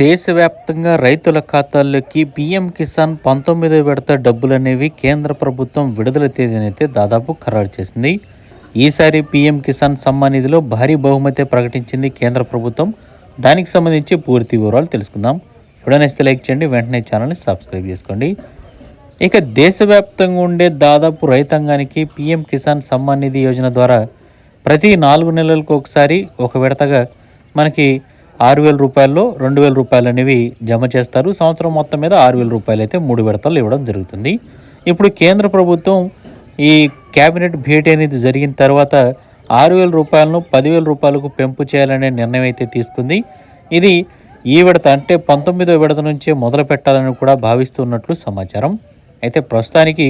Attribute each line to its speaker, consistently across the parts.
Speaker 1: దేశవ్యాప్తంగా రైతుల ఖాతాల్లోకి పీఎం కిసాన్ పంతొమ్మిదో విడత డబ్బులు అనేవి కేంద్ర ప్రభుత్వం విడుదల తేదీనైతే దాదాపు ఖరారు చేసింది. ఈసారి పీఎం కిసాన్ సమ్మాన్ నిధిలో భారీ బహుమతి ప్రకటించింది కేంద్ర ప్రభుత్వం. దానికి సంబంధించి పూర్తి వివరాలు తెలుసుకుందాం. వీడియోని లైక్ చేయండి వెంటనే ఛానల్ని సబ్స్క్రైబ్ చేసుకోండి. ఇక దేశవ్యాప్తంగా ఉండే దాదాపు రైతాంగానికి పీఎం కిసాన్ సమ్మాన్ నిధి యోజన ద్వారా ప్రతి నాలుగు నెలలకు ఒకసారి ఒక విడతగా మనకి ఆరు వేల రూపాయల్లో రెండు వేల రూపాయలు అనేవి జమ చేస్తారు. సంవత్సరం మొత్తం మీద ఆరు వేల రూపాయలు అయితే మూడు విడతలు ఇవ్వడం జరుగుతుంది. ఇప్పుడు కేంద్ర ప్రభుత్వం ఈ కేబినెట్ భేటీ అనేది జరిగిన తర్వాత ఆరు వేల రూపాయలను పదివేల రూపాయలకు పెంపు చేయాలనే నిర్ణయం అయితే తీసుకుంది. ఇది ఈ విడత అంటే పంతొమ్మిదో విడత నుంచే మొదలు పెట్టాలని కూడా భావిస్తున్నట్లు సమాచారం. అయితే ప్రస్తుతానికి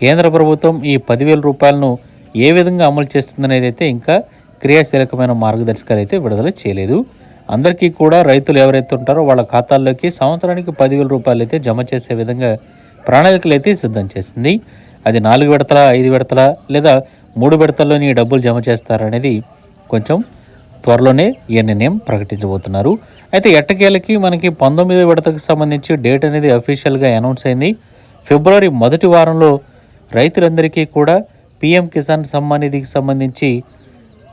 Speaker 1: కేంద్ర ప్రభుత్వం ఈ పదివేల రూపాయలను ఏ విధంగా అమలు చేస్తుందనేది అయితే ఇంకా క్రియాశీలకమైన మార్గదర్శకాలు అయితే విడుదల చేయలేదు. అందరికీ కూడా రైతులు ఎవరైతే ఉంటారో వాళ్ళ ఖాతాల్లోకి సంవత్సరానికి పదివేల రూపాయలు అయితే జమ చేసే విధంగా ప్రణాళికలు అయితే సిద్ధం చేసింది. అది నాలుగు విడతల ఐదు విడతల లేదా మూడు విడతల్లోని డబ్బులు జమ చేస్తారనేది కొంచెం త్వరలోనే ఈ నిర్ణయం ప్రకటించబోతున్నారు. అయితే ఎట్టకేలకి మనకి పంతొమ్మిదో విడతకు సంబంధించి డేట్ అనేది అఫీషియల్గా అనౌన్స్ అయింది. ఫిబ్రవరి మొదటి వారంలో రైతులందరికీ కూడా పిఎం కిసాన్ సమ్మాన్ నిధికి సంబంధించి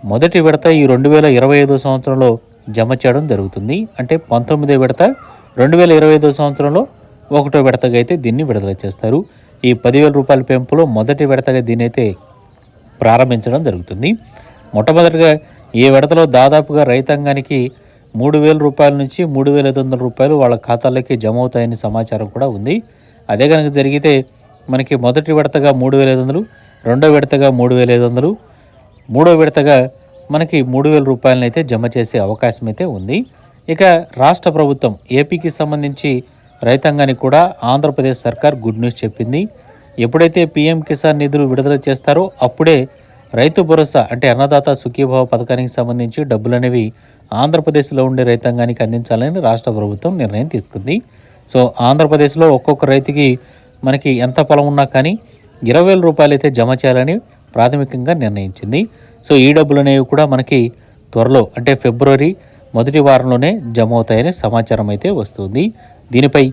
Speaker 1: మొదటి విడత ఈ రెండు వేల ఇరవై ఐదో సంవత్సరంలో జమ చేయడం జరుగుతుంది. అంటే పంతొమ్మిదో విడత రెండు వేల ఇరవై ఐదో సంవత్సరంలో ఒకటో విడతగా అయితే దీన్ని విడుదల చేస్తారు. ఈ పదివేల రూపాయల పెంపులో మొదటి విడతగా దీన్ని అయితే ప్రారంభించడం జరుగుతుంది. మొట్టమొదటిగా ఈ విడతలో దాదాపుగా రైతాంగానికి మూడు వేల రూపాయల నుంచి మూడు వేల ఐదు వందల రూపాయలు వాళ్ళ ఖాతాలకి జమ అవుతాయని సమాచారం కూడా ఉంది. అదే కనుక జరిగితే మనకి మొదటి విడతగా మూడు వేల ఐదు వందలు రెండో విడతగా మూడు వేల ఐదు వందలు మూడో విడతగా మనకి మూడు వేల రూపాయలను అయితే జమ చేసే అవకాశం అయితే ఉంది. ఇక రాష్ట్ర ప్రభుత్వం ఏపీకి సంబంధించి రైతాంగానికి కూడా ఆంధ్రప్రదేశ్ సర్కార్ గుడ్ న్యూస్ చెప్పింది. ఎప్పుడైతే పీఎం కిసాన్ నిధులు విడుదల చేస్తారో అప్పుడే రైతు భరోసా అంటే అన్నదాత సుఖీభావ పథకానికి సంబంధించి డబ్బులు అనేవి ఆంధ్రప్రదేశ్లో ఉండే రైతాంగానికి అందించాలని రాష్ట్ర ప్రభుత్వం నిర్ణయం తీసుకుంది. సో ఆంధ్రప్రదేశ్లో ఒక్కొక్క రైతుకి మనకి ఎంత పొలం ఉన్నా కానీ ఇరవై వేల రూపాయలు అయితే జమ చేయాలని ప్రాథమికంగా నిర్ణయించింది. సో ఈ డబ్బులు అనేవి కూడా మనకి త్వరలో అంటే ఫిబ్రవరి మొదటి వారంలోనే జమ అవుతాయనే సమాచారం అయితే వస్తుంది. దీనిపై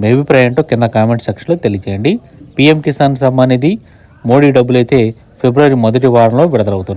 Speaker 1: మీ అభిప్రాయం ఏంటో కింద కామెంట్ సెక్షన్లో తెలియజేయండి పీఎం కిసాన్ సమ్మాన్ నిధి మోడీ డబ్బులు అయితే ఫిబ్రవరి మొదటి వారంలో విడుదలవుతున్నాయి.